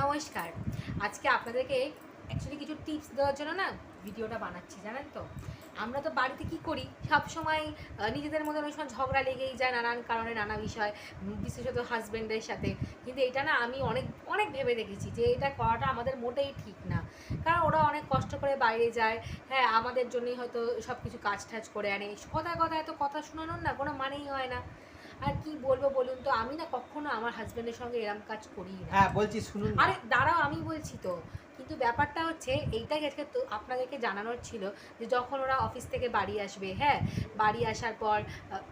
নমস্কার। আজকে আপনাদেরকে অ্যাকচুয়ালি কিছু টিপস দেওয়ার জন্য না ভিডিওটা বানাচ্ছি, জানেন তো? আমরা তো বাড়িতে কি করি? সব সময় নিজেদের মধ্যে অনেক সময় ঝগড়া লেগেই যায় নানান কারণে, নানা বিষয়, বিশেষত হাজব্যান্ডের সাথে। কিন্তু এটা না আমি অনেক অনেক ভেবে দেখেছি যে এটা করাটা আমাদের মোটেই ঠিক না। কারণ ওরা অনেক কষ্ট করে বাইরে যায়। হ্যাঁ আমাদের জন্যই হয়তো সব কিছু কাজ টাজ করে আনে। কথায় কথায় তো কথা শোনানোর না কোনো মানেই হয় না। আর কি বলব বলুন তো? আমি না কখনো আমার হাজব্যান্ডের সঙ্গে এরম কাজ করি না হ্যাঁ বলছি শুনুন আরে দাঁড়াও আমি বলছি তো। কিন্তু ব্যাপারটা হচ্ছে এইটাই আজকে তো আপনাদেরকে জানানোর ছিল যে যখন ওরা অফিস থেকে বাড়ি আসবে হ্যাঁ বাড়ি আসার পর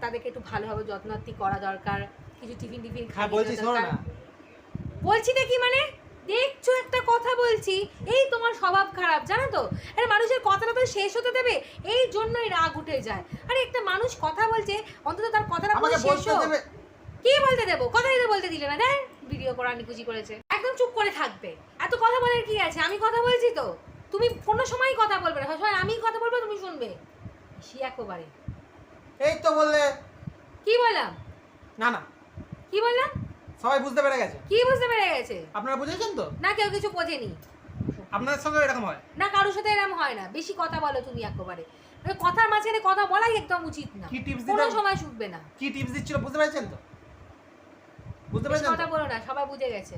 তাদেরকে একটু ভালোভাবে যত্নার্থী করা দরকার কিছু টিফিন টিফিন হ্যাঁ বলছি না। বলছি না কি মানে? দেখছ একটা কথা বলছি। এই তোমার স্বভাব খারাপ জানো তো? আরে মানুষের কথাটা তো শেষ হতে দেবে। এই জন্যই রাগ উঠে যায়। আরে একটা মানুষ কথা বলছে অন্তত তার কথাটা পুরো আমাকে শেষ বলতে দেবে। কি বলতে দেবো? কথাই তো বলতে দিলে না। দেখ ভিডিও করা করেছে। একদম চুপ করে থাকবে। এত কথা বলার কি আছে? আমি কথা বলছি তো। তুমি কোনো সময় কথা বলবে না। সবসময় আমি কথা বলব তুমি শুনবে। সে একেবারে। এই তো বললে। কি বললাম? না না। কি বললাম? সবাই বুঝতে পেরে গেছে। কি বুঝতে পেরে গেছে? আপনারা বুঝেছেন তো? না কেউ কিছু বোঝেনি। আপনাদের সঙ্গে এরকম হয়? না কারোর সাথে এরকম হয় না। বেশি কথা বলো তুমি একবারে। মানে কথার মাঝখানে কথা বলাই একদম উচিত না। কি কোনো দিতে- সময় শুনবে না। কি টিপস দিচ্ছিল বুঝতে পারছেন তো? বুঝতে পারছেন কথা বলো না সবাই বুঝে গেছে।